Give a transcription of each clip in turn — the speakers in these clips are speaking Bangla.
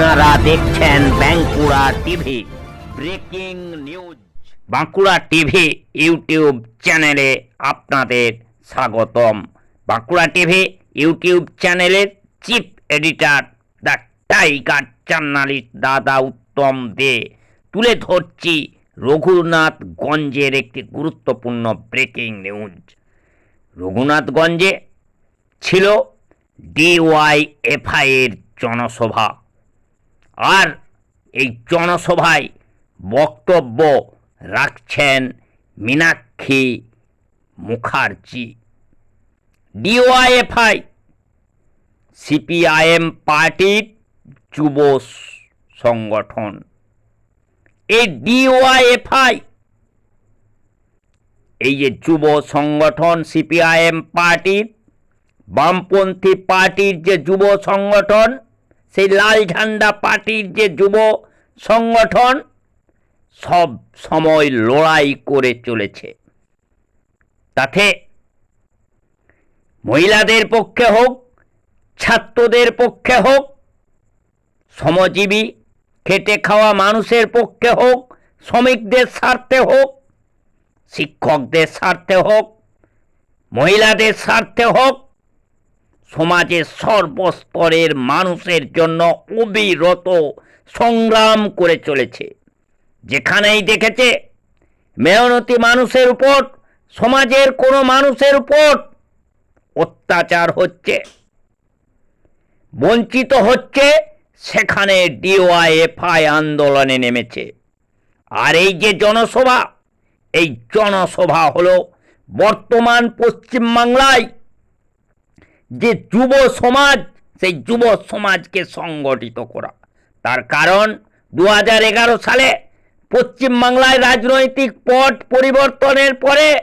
আপনারা দেখছেন Bankura TV, breaking news. Bankura TV YouTube চ্যানেলে আপনাদের স্বাগতম। বাঁকুড়া টিভি ইউটিউব চ্যানেলের chief editor the tiger journalist দাদা উত্তম দে। তুলে ধরছি রঘুনাথগঞ্জের একটি গুরুত্বপূর্ণ ব্রেকিং নিউজ। রঘুনাথগঞ্জে ছিল ডিওয়াইএফআই এর জনসভা। আর এই জনসভায় বক্তব্য রাখছেন মীনাক্ষী মুখার্জি। ডিওয়াইএফআই সিপিআইএম পার্টির যুব সংগঠন। এই ডিওয়াইএফআই এই যে যুব সংগঠন সিপিআইএম পার্টির, বামপন্থী পার্টির যে যুব সংগঠন সেই লাল ঝান্ডা পার্টির যে যুব সংগঠন, সব সময় লড়াই করে চলেছে। তাতে মহিলাদের পক্ষে হোক, ছাত্রদের পক্ষে হোক, শ্রমজীবী, খেটে খাওয়া মানুষের পক্ষে হোক, শ্রমিকদের স্বার্থে হোক, শিক্ষকদের স্বার্থে হোক, মহিলাদের স্বার্থে হোক সমাজের সর্বস্তরের মানুষের জন্য অবিরত সংগ্রাম করে চলেছে। যেখানেই দেখেছে, মেয়নতি মানুষের উপর, সমাজের কোনো মানুষের উপর অত্যাচার হচ্ছে। বঞ্চিত হচ্ছে, সেখানে ডিওয়াইএফআই আন্দোলনে নেমেছে। আর এই যে জনসভা, এই জনসভা হলো বর্তমান পশ্চিমবাংলায় যে যুব সমাজ, সেই যুব সমাজকে সংগঠিত করা। তার কারণ দু সালে পশ্চিমবাংলায় রাজনৈতিক পট পরিবর্তনের পরে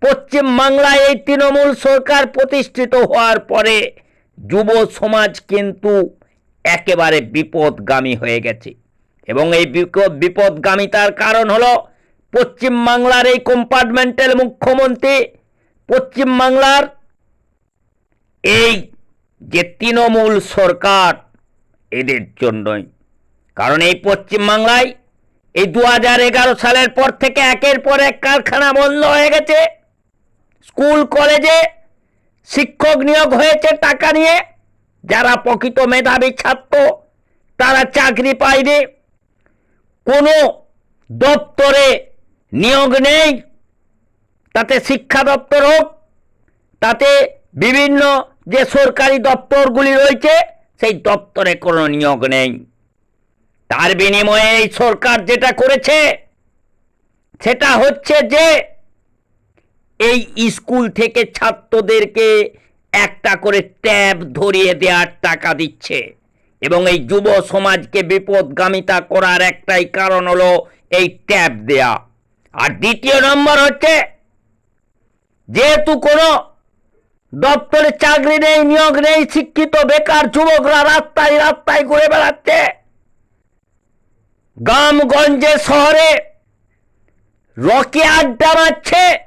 পশ্চিমবাংলায় এই তৃণমূল সরকার প্রতিষ্ঠিত হওয়ার পরে যুব সমাজ কিন্তু একেবারে বিপদগামী হয়ে গেছে। এবং এই বিপ- বিপদগামিতার কারণ হলো পশ্চিমবাংলার এই কম্পার্টমেন্টাল মুখ্যমন্ত্রী পশ্চিমবাংলার এই যে তৃণমূল সরকার এদের জন্যই। কারণ এই পশ্চিমবাংলায় এই দু হাজার এগারো সালের পর থেকে একের পর এক কারখানা বন্ধ হয়ে গেছে। স্কুল, কলেজে শিক্ষক নিয়োগ হয়েছে টাকা নিয়ে। যারা প্রকৃত মেধাবী ছাত্র, তারা চাকরি পায়নি। কোনো দপ্তরে নিয়োগ নেই। তাতে শিক্ষা দপ্তর হোক, তাতে বিভিন্ন যে সরকারি দপ্তরগুলি রয়েছে, সেই দপ্তরে কোনো নিয়োগ নেই। তার বিনিময়ে এই সরকার যেটা করেছে, সেটা হচ্ছে যে, এই স্কুল থেকে ছাত্রদেরকে একটা করে ট্যাব ধরিয়ে দেওয়ার টাকা দিচ্ছে। এবং এই যুব সমাজকে বিপদগামিতা করার একটাই কারণ হলো এই ট্যাব দেয়া। আর দ্বিতীয় নম্বর হচ্ছে, যেহেতু কোনো দপ্তরে চাকরি নেই, নিয়োগ নেই, শিক্ষিত, বেকার যুবকরা রাস্তায় রাস্তায় ঘুরে বেড়াচ্ছে। গ্রামগঞ্জে, শহরে রকে আড্ডা মারছে।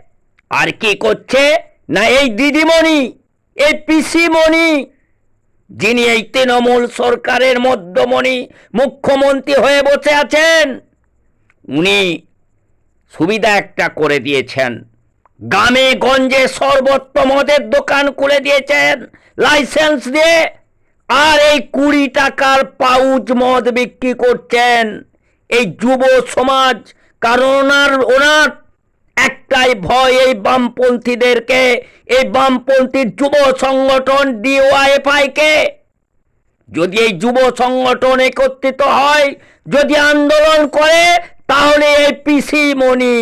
আর কি করছে? না এই দিদিমণি, এই পিসিমণি, যিনি এই তৃণমূল সরকারের মধ্যমণি, মুখ্যমন্ত্রী হয়ে বসে আছেন, উনি সুবিধা একটা করে দিয়েছেন। গ্রামে গঞ্জে সর্বত্র মদের দোকান খুলে দিয়েছেন। লাইসেন্স দিয়ে। আর এই কুড়ি টাকার পাউচ মদ বিক্রি করছেন এই যুব সমাজ। কারণ ওনার ওনার একটাই ভয় এই বামপন্থীদেরকে, এই বামপন্থীর যুব সংগঠন ডিওয়াইফআই কে যদি এই যুব সংগঠন একত্রিত হয়, যদি আন্দোলন করে, তাহলে এই পিসি মণি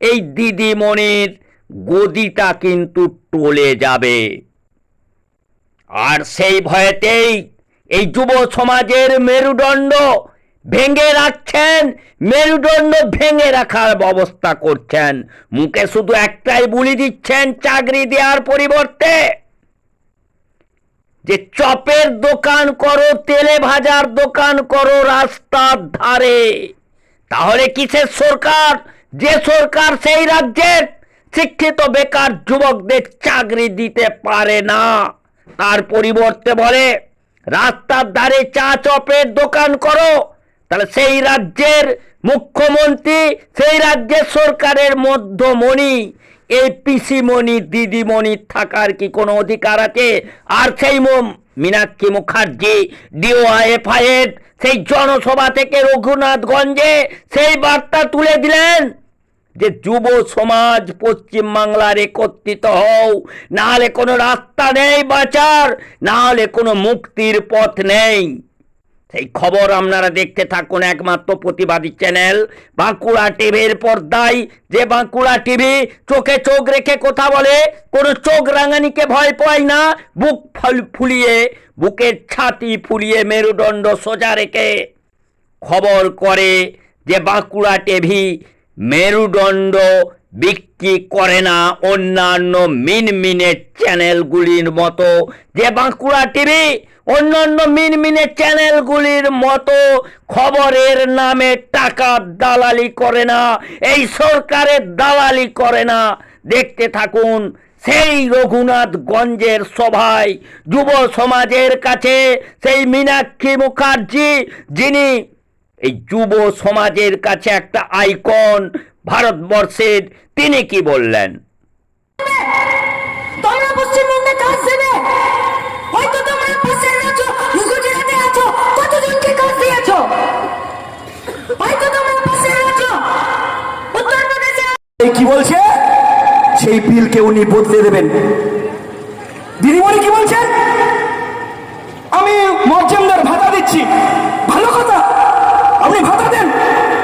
এই দিদিমণির গদিটা কিন্তু টলে যাবে। আর সেই ভয়েতেই এই যুব সমাজের মেরুদণ্ড ভেঙে রাখছেন, মেরুদণ্ড ভেঙে রাখার ব্যবস্থা করছেন। মুখে শুধু একটাই বুলি দিচ্ছেন চাকরি দেওয়ার পরিবর্তে, যে চপের দোকান করো, তেলে ভাজার দোকান করো রাস্তার ধারে। তাহলে কিসের সরকার? যে সরকার সেই রাজ্যের শিক্ষিত বেকার যুবকদের চাকরি দিতে পারে না। তার পরিবর্তে বলে, রাস্তার ধারে চা চপের দোকান করো। তাহলে সেই রাজ্যের মুখ্যমন্ত্রী, সেই রাজ্যের সরকারের মধ্যমণি, এই পিসিমণি দিদিমণির থাকার কি কোনো অধিকার আছে? আর সেই মীনাক্ষী মুখার্জি ডিওআইএফআইয়ের সেই জনসভা থেকে রঘুনাথগঞ্জে সেই বার্তা তুলে দিলেন। যে যুব সমাজ পশ্চিমবাংলার একত্রিত হও। নাহলে কোনো রাস্তা নেই বাঁচার, নাহলে কোনো মুক্তির পথ নেই। সেই খবর আপনারা দেখতে থাকুন একমাত্র প্রতিবাদী চ্যানেল, বাঁকুড়া টিভির পর্দায়। যে বাঁকুড়া টিভি চোখে চোখ রেখে কথা বলে, কোনো চোখ রাঙানিকে ভয় পায় না। বুক ফল ফুলিয়ে, বুকের ছাতি ফুলিয়ে মেরুদণ্ড সোজা রেখে খবর করে যে বাঁকুড়া টিভি মেরুদণ্ড বিক্রি করে না অন্যান্য মিনমিনের চ্যানেলগুলির মতো। যে বাঁকুড়া টিভি অন্যান্য মিনমিনের চ্যানেলগুলির মতো খবরের নামে টাকা দালালি করে না, এই সরকারের দালালি করে না। দেখতে থাকুন, সেই রঘুনাথগঞ্জের সভায় যুব সমাজের কাছে সেই মীনাক্ষী মুখার্জি, যিনি এই যুব সমাজের কাছে একটা আইকন ভারতবর্ষের তিনি কি বললেন? তোমরা পশ্চিমবঙ্গে কাজ দেবে। হয়তো তোমরা পাশের রাজ্য গুজরাটে আছো কতজনকে কাজ দিয়েছ? হয়তো তোমরা পাশের রাজ্য উত্তরপ্রদেশে এই কি বলছে? সেই বিলকে উনি বদলে দেবেন। দিদিমণি কি বলছেন? আমি মর্যাদার ভাতা দিচ্ছি। ভালো কথা।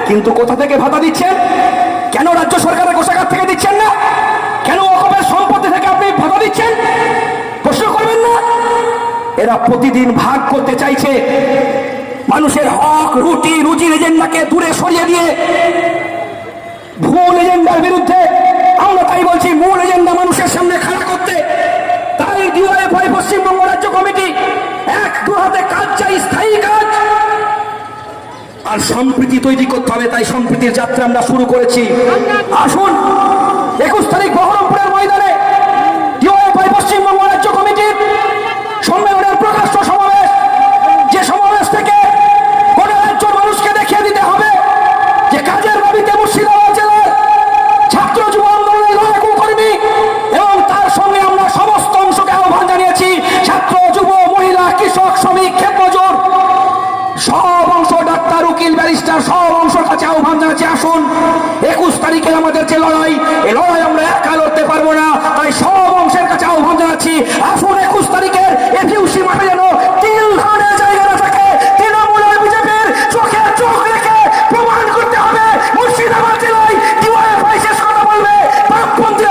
কিন্তু কোথা থেকে ভাতা দিচ্ছেন? কেন রাজ্য সরকারের কোষাগার থেকে দিচ্ছেন না? কেন অকপের সম্পত্তি থেকে আপনি ভাতা দিচ্ছেন? প্রশ্ন করবেন না? এরা প্রতিদিন ভাগ করতে চাইছে। মানুষের হক, রুটি, রুজির এজেন্ডাকে দূরে সরিয়ে দিয়ে ভুল এজেন্ডার বিরুদ্ধে আমরা তাই বলছি, মূল এজেন্ডা মানুষের সামনে খাড়া করতে। তাই ডিওএফআই পশ্চিমবঙ্গ রাজ্য কমিটি এক দু হাতে কাজ চাই, স্থায়ী কাজ আর সম্প্রীতি তৈরি করতে হবে, তাই সম্প্রীতির যাত্রা আমরা শুরু করেছি। আসুন, একুশ তারিখ বহরমপুরের ময়দানে পশ্চিমবঙ্গ রাজ্য কমিটির সম্মেলনের প্রকাশ্য উকিল সব অংশের কাছে আহ্বান জানাচ্ছি, আসুন। একুশ তারিখে আমাদের যে লড়াই এই লড়াই আমরা একা লড়তে পারব না। তাই সব অংশের কাছে আহ্বান জানাচ্ছি, আসুন একুশ তারিখের এফিউসি মাঠে যেন চোখে চোখ রেখে প্রমাণ করতে হবে। শেষ কথা বলবে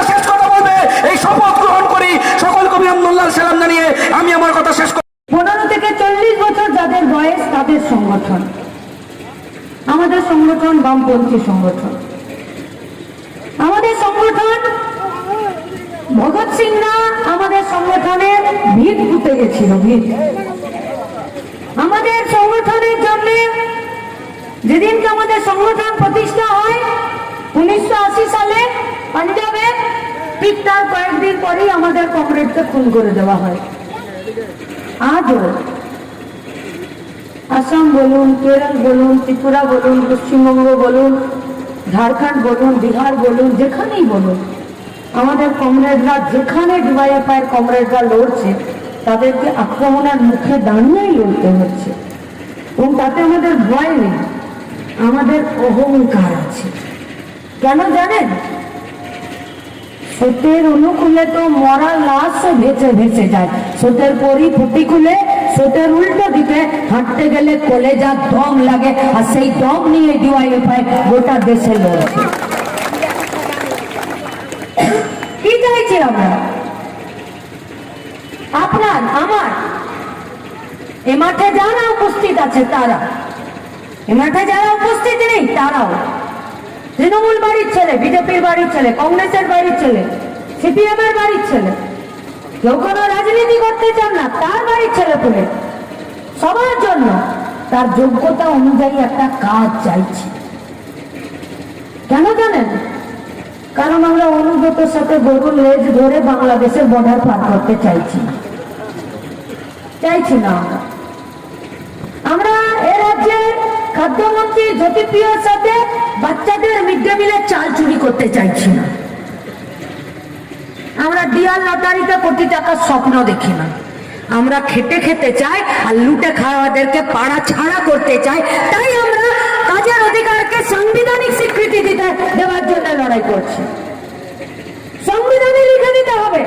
শেষ কথা বলবে। এই গ্রহণ করি। সালাম আমি আমার কথা শেষ করি। পনেরো থেকে চল্লিশ বছর যাদের বয়স, তাদের সংগঠন। সংগঠন বামপন্থী সংগঠন। আমাদের সংগঠন, ভগৎ সিং না আমাদের সংগঠনের ভিত পুঁতে গেছিল, ভিত। আমাদের সংগঠনের জন্য যেদিনকে আমাদের সংগঠন প্রতিষ্ঠা হয়, উনিশশো আশি সালে পাঞ্জাবে ঠিক তার কয়েকদিন পরেই আমাদের কমরেডকে খুন করে দেওয়া হয়। আজও আসাম বলুন, কেরল বলুন, ত্রিপুরা বলুন, পশ্চিমবঙ্গ বলুন, ঝাড়খণ্ড বলুন, বিহার বলুন, যেখানেই বলুন, আমাদের কমরেডরা যেখানে ডিওয়াইএফআইয়ের কমরেডরা লড়ছে, তাদেরকে আক্রমণের মুখে দাঁড়িয়েই লড়তে হচ্ছে। এবং তাতে আমাদের ভয় নেই, আমাদের অহংকার আছে। কেন জানেন? সত্যের অনুকূলে তো মরা লাশ ভেসে ভেসে যায় সত্যের পরি ফুটি খুলে সত্যের উল্টো দিকে হাঁটতে গেলে কলেজা দম লাগে, আর সেই দম নিয়ে ডিওয়াইএফআই গোটা দেশে লড়ছে কি চাইছি আমরা? আপনার, আমার? এ মাঠে যারা উপস্থিত আছে তারা? এ মাঠে যারা উপস্থিত নেই, তারাও? তৃণমূল বাড়ির ছেলে, বিজেপির বাড়ির ছেলে, কংগ্রেসের বাড়ির ছেলে সিপিএম এর বাড়ির ছেলে কেউ কোনো রাজনীতি করতে চান না, তার বাড়ির ছেলে পুলে। সবার জন্য তার যোগ্যতা অনুযায়ী একটা কাজ চাইছি। কেন জানেন? কারণ আমরা অনুগতের সাথে গরুর লেজ ধরে বাংলাদেশের বর্ডার পার করতে চাইছি। চাইছি না আমরা। আমরা এ রাজ্যের খাদ্যমন্ত্রী জ্যোতিপ্রিয়র সাথে বাচ্চাদের মিড ডে মিলের চাল চুরি করতে চাইছি না। আমরা ডিয়ার লটারিতে কোটি টাকার স্বপ্ন দেখি না। আমরা খেটে খেতে চাই আর লুটে খাওয়াদেরকে পাড়া ছাড়া করতে চাই। তাই আমরা কাজের অধিকারকে সাংবিধানিক স্বীকৃতি দিতে দেওয়ার জন্য লড়াই করছি। সংবিধানে লিখে দিতে হবে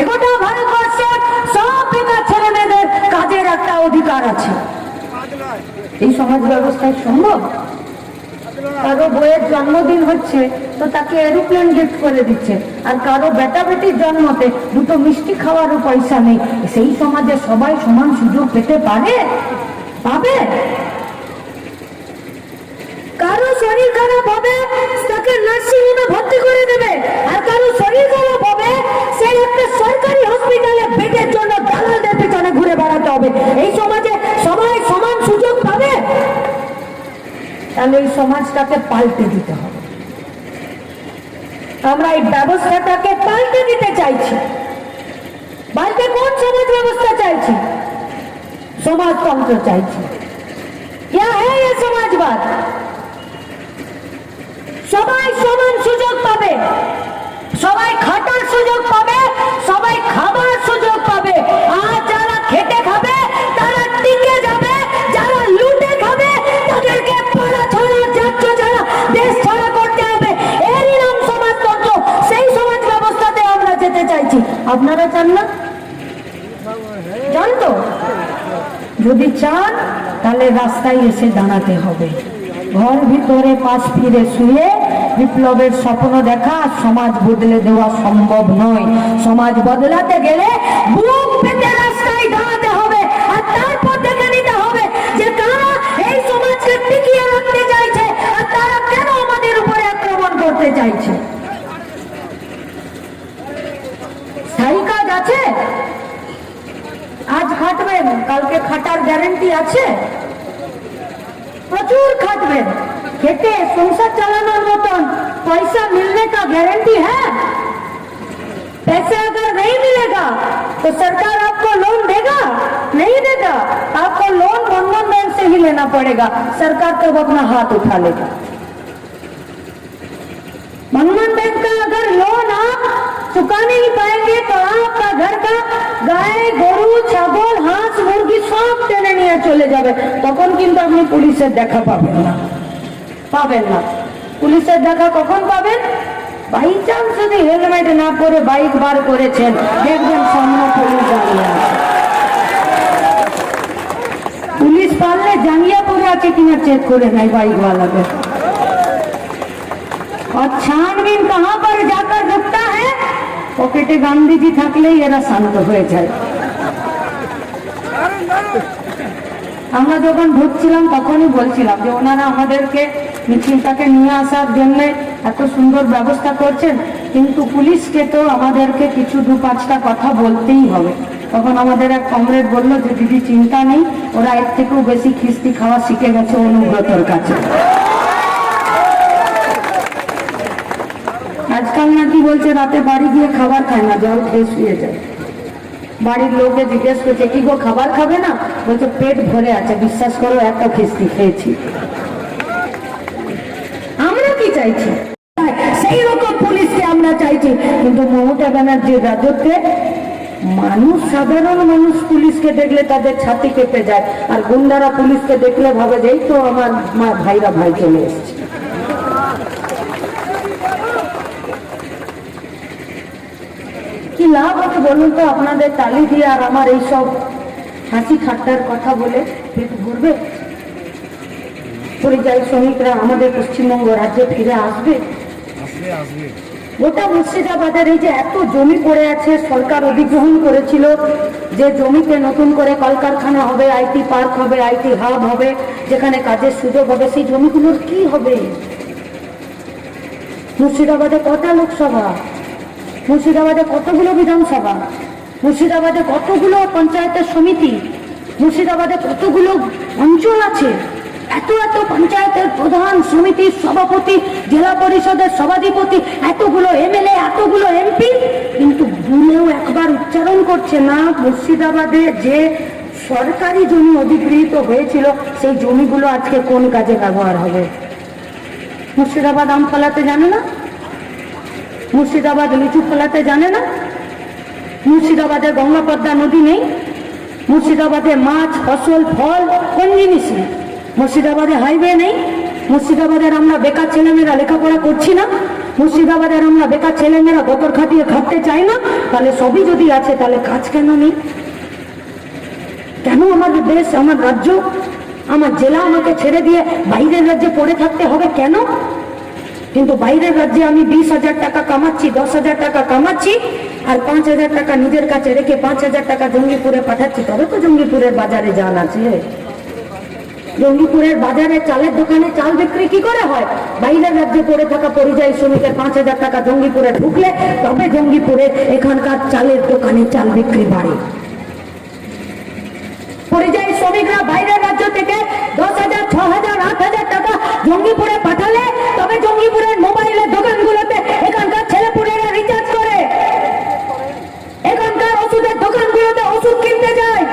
এগোটা ভারতবর্ষের সব বেকার ছেলে মেয়েদের কাজের একটা অধিকার আছে। এই সমাজ ব্যবস্থায় সম্ভব? কারও বইয়ের জন্মদিন হচ্ছে, তো তাকে এরোপ্লেন গিফট করে দিচ্ছে। আর কারও বেটা বেটির জন্মতে দুটো মিষ্টি খাওয়ারও পয়সা নেই। সেই সমাজে সবাই সমান সুযোগ পেতে পারে? পাবে? কারও শরীর খারাপ হবে, তাকে নার্সিং হোমে ভর্তি করে দেবে। আর কারও শরীর খারাপ হবে সেই একটা সরকারি হসপিটালে বেডের জন্য দালালদের ঘুরে বেড়াতে হবে। এই সমাজে সবাই সমান সুযোগ পাবে তাহলে এই সমাজটাকে পাল্টে দিতে হবে আমরা এই ব্যবস্থাটাকে পাল্টে দিতে চাইছি পাল্টে কোন সমাজ ব্যবস্থা চাইছি সমাজতন্ত্র চাইছি क्या है ये समाजवाद সবাই সমান সুযোগ পাবে সবাই খাটার সুযোগ পাবে যদি চান, তাহলে রাস্তায় এসে দাঁড়াতে হবে। ঘর ভিতরে পাশ ফিরে শুয়ে বিপ্লবের স্বপ্ন দেখা সমাজ বদলে দেওয়া সম্ভব নয়। সমাজ বদলাতে গেলে আছে প্রচুর খাটবেন খেটে সংসার চালানোর মতন पैसा मिलने का गारंटी है पैसे अगर नहीं मिलेगा तो सरकार आपको लोन देगा नहीं देगा आपको लोन बंधन बैंक से ही लेना पड़ेगा सरकार तब अपना हाथ उठा लेगा बंधन चुका नहीं पाएंगे तो आपका घर का গায়ে গরু ছাগল হাঁস মুরগি সব টেনে নিয়ে চলে যাবে তখন কিন্তু আপনি পুলিশের দেখা পাবেন না পাবেন না পুলিশের দেখা কখন পাবেন বাই চান্স যদি হেলমেট না পরে বাইক বার করেছেন দেখবেন সামনে পুলিশ দাঁড়িয়ে আছে পুলিশ পারলে জাঙ্গিয়া পরে আছে কিনা চেক করে নেয় বাইকওয়ালাদের और छानबीन कहाँ পকেটে গান্ধীজি থাকলেই এরা শান্ত হয়ে যায়। আমরা যখন ঢুকছিলাম, তখনই বলছিলাম যে ওনারা আমাদেরকে মিছিলটাকে নিয়ে আসার জন্য এত সুন্দর ব্যবস্থা করছেন, কিন্তু পুলিশকে তো আমাদেরকে কিছু দু পাঁচটা কথা বলতেই হবে। তখন আমাদের এক কমরেড বলল যে, দিদি, চিন্তা নেই, ওরা এর থেকেও বেশি খিস্তি খাওয়া শিখে গেছে অনুব্রতর কাছে আজকাল নাকি বলছে, রাতে বাড়ি গিয়ে খাবার খায় না, জল খেয়ে শুয়ে যায়। বাড়ির লোকে জিজ্ঞেস করছে, কি গো, খাবার খাবে না? বলছে, পেট ভরে আছে, বিশ্বাস করো এত খিস্তি খেয়েছি। আমরা কি চাইছি? সেই রকম পুলিশকে আমরা চাইছি। কিন্তু মমতা ব্যানার্জির রাজত্বে মানুষ, সাধারণ মানুষ পুলিশকে দেখলে তাদের ছাতি কেঁপে যায়। আর গুন্ডারা পুলিশকে দেখলে ভাবে যে তো আমার মা, ভাইরা ভাই চলে এসছে। কি লাভ আছে বলুন তো? আপনাদের তালি দিয়ে আর আমার এই সব হাসি ঠাট্টার কথা বলে পেট ভরবে? পরিযায়ী শ্রমিকরা আমাদের পশ্চিমবঙ্গ রাজ্যে ফিরে আসবে? গোটা মুর্শিদাবাদের এই যে এত জমি পড়ে আছে সরকার অধিগ্রহণ করেছিল যে জমিতে নতুন করে কলকারখানা হবে আইটি পার্ক হবে আইটি হাব হবে যেখানে কাজের সুযোগ হবে সেই জমিগুলোর কি হবে? মুর্শিদাবাদে কটা লোকসভা? মুর্শিদাবাদে কতগুলো বিধানসভা? মুর্শিদাবাদে কতগুলো পঞ্চায়েতের সমিতি? মুর্শিদাবাদে কতগুলো অঞ্চল আছে? এত এত পঞ্চায়েতের প্রধান সমিতির সভাপতি, জেলা পরিষদের সভাধিপতি, এতগুলো এমএলএ, এতগুলো এমপি, কিন্তু ভুলেও একবার উচ্চারণ করছে না মুর্শিদাবাদে যে সরকারি জমি অধিগৃহীত হয়েছিল, সেই জমিগুলো আজকে কোন কাজে ব্যবহার হবে? মুর্শিদাবাদ আম ফলাতে জানে না? মুর্শিদাবাদ লিচু ফলাতে জানে না? মুর্শিদাবাদে গঙ্গা পদ্মা নদী নেই। মুর্শিদাবাদে মাছ, ফসল, ফল, কোন জিনিস নেই? মুর্শিদাবাদে হাইওয়ে নেই। মুর্শিদাবাদের আমরা বেকার ছেলেমেয়েরা লেখাপড়া করছি না। মুর্শিদাবাদের আমরা বেকার ছেলেমেয়েরা গোতর খাটিয়ে খাটতে চাই না। তাহলে সবই যদি আছে, তাহলে কাজ কেন নেই? কেন আমাদের দেশ, আমার রাজ্য, আমার জেলা আমাকে ছেড়ে দিয়ে বাইরের রাজ্যে পড়ে থাকতে হবে কেন? কিন্তু বাইরের রাজ্যে আমি বিশ হাজার টাকা কামাচ্ছি, দশ হাজার টাকা কামাচ্ছি, আর পাঁচ হাজার টাকা নিজের কাছে রেখে পাঁচ হাজার টাকা জঙ্গিপুরে পাঠাচ্ছি। তবে তো জঙ্গিপুরের বাজারে যান আছে। জঙ্গিপুরের বাজারে চালের দোকানে চাল বিক্রি কি করে হয়? বাইরের রাজ্যে পড়ে থাকা পরিযায়ী শ্রমিকের পাঁচ হাজার টাকা জঙ্গিপুরে ঢুকলে তবে জঙ্গিপুরে এখানকার চালের দোকানে চাল বিক্রি বাড়ে। পরিযায়ী শ্রমিকরা বাইরের রাজ্য থেকে দশ হাজার ছ হাজার আট হাজার টাকা জঙ্গিপুরে পাঠালে, তবে জঙ্গিপুরের মোবাইলের দোকানগুলোতে এখানকার ছেলেপুলেরা রিচার্জ করে। এখানকার ওষুধের দোকানগুলোতে ওষুধ কিনতে যায়।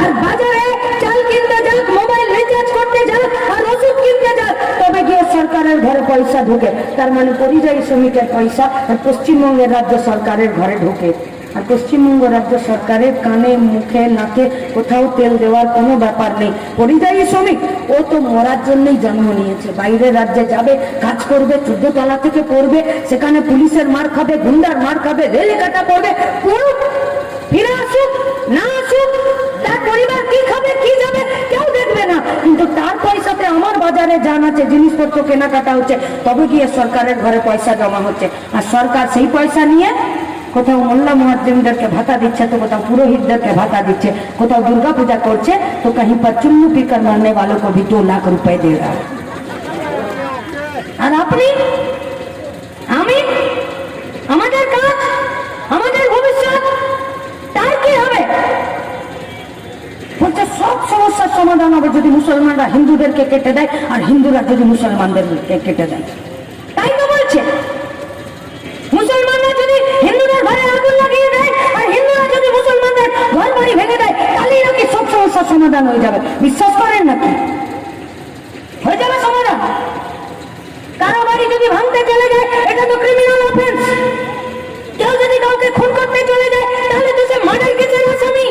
আর বাজারে চাল কিনতে যাক, মোবাইল রিচার্জ করতে যাক, আর ওষুধ কিনতে যাক, তবে গিয়ে সরকারের ঘরে পয়সা ঢোকে। তার মানে পরিযায়ী শ্রমিকের পয়সা পশ্চিমবঙ্গের রাজ্য সরকারের ঘরে ঢোকে। আর পশ্চিমবঙ্গ রাজ্য সরকারের কানে, মুখে, নাকে কোথাও তেল দেওয়ার কোনো ব্যাপার নেই। পরিযায়ী শ্রমিক, ও তো মরার জন্যই জন্ম নিয়েছে। বাইরের রাজ্যে যাবে, কাজ করবে চোদ্দ তলা থেকে পড়বে, সেখানে পুলিশের মার খাবে, গুন্ডার মার খাবে, রেলে কাটা পড়বে পড়ুক, ফিরে আসুক, না আসুক, তার পরিবার কি খাবে, কি যাবে, কেউ দেখবে না। কিন্তু তার পয়সাতে আমার বাজারে যান আছে, জিনিসপত্র কেনাকাটা হচ্ছে, তবে গিয়ে সরকারের ঘরে পয়সা জমা হচ্ছে। আর সরকার সেই পয়সা নিয়ে কোথাও মোল্লা মুয়াজ্জিমদেরকে ভাতা দিচ্ছে তো কোথাও পুরোহিতদেরকে ভাতা দিচ্ছে কোথাও দুর্গা পূজা করছে তো कहीं पर चुन्नू पीकर मरने वालों को भी दो लाख रुपए दे रहा है আর আপনি আমি আমাদের কাজ আমাদের ভবিষ্যৎ তার কি হবে বলছে সব সমস্যার সমাধান হবে যদি মুসলমানরা হিন্দুদেরকে কেটে দেয় আর হিন্দুরা যদি মুসলমানদেরকে কেটে দেয় সমাধান হয়ে যাবে। বিশ্বাস করেন নাকি? হয়ে যাবে সমাধান। কারও বাড়ি যদি ভাঙতে চলে যায়, এটা তো ক্রিমিনাল অফেন্স কেউ যদি কাউকে খুন করতে চলে যায়, তাহলে তো সে মার্ডার কেসের আসামি।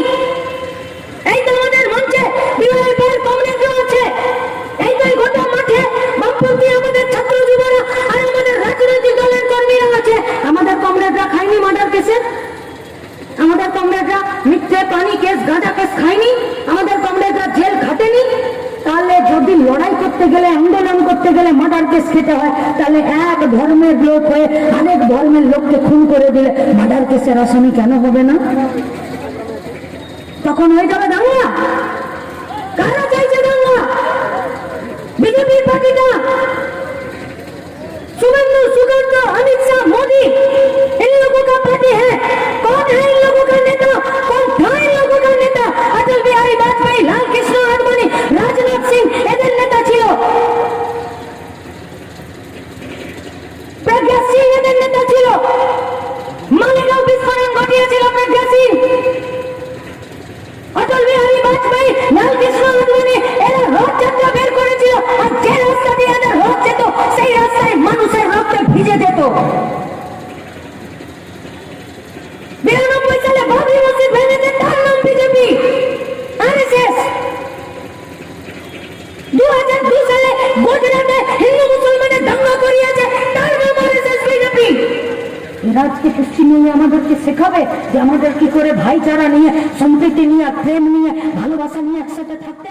এই তো আমাদের মঞ্চে কমরেডরা আছে এই তো গোটা মাঠে বামপন্থী আমাদের ছাত্র যুবরা আর আমাদের রাজনৈতিক দলের কর্মীরা আছে। আমাদের কমরেডরা খায়নি মার্ডার কেসের মিথ্যে পানি কেস গাঁজা কেস খায়নি আমাদের কমরেডরা জেল খাটেনি তাহলে যদি লড়াই করতে গেলে আন্দোলন করতে গেলে মার্ডার কেস খেতে হয় তাহলে এক ধর্মের লোক হয়ে আরেক ধর্মের লোককে খুন করে দিলে মার্ডার কেসের আসামি কেন হবে না তখন হয়ে যাবে দাঙ্গা কারা চাইছে দাঙ্গা বিজেপির পার্টিটা सुगंधु सुगंध अमित शाह मोदी इन लोगों का पार्टी है कौन है इन लोगों का नेता বিস্ফোরণ ঘটিয়েছিল প্রজ্ঞা সিং অটল বিহারী বাজপেয়ী লাল কৃষ্ণ আদবানি এরা রথযাত্রা বের করেছিল। আর যে রাস্তা দিয়ে এদের রথ যেত সেই রাস্তায় মানুষের রক্তে ভিজে যেত বিরানব্বই সালে বাবরি মসজিদ ভেঙেছে তার নাম বিজেপি আরএসএস দু হাজার দু সালে গুজরাটে হিন্দু মুসলমানের দাঙ্গা করিয়েছে তার নাম আরএসএস বিজেপি এরা আজকে পশ্চিমবঙ্গে আমাদেরকে শেখাবে যে আমাদের কি করে ভাইচারা নিয়ে, সম্প্রীতি নিয়ে, প্রেম নিয়ে, ভালোবাসা নিয়ে একসাথে থাকতে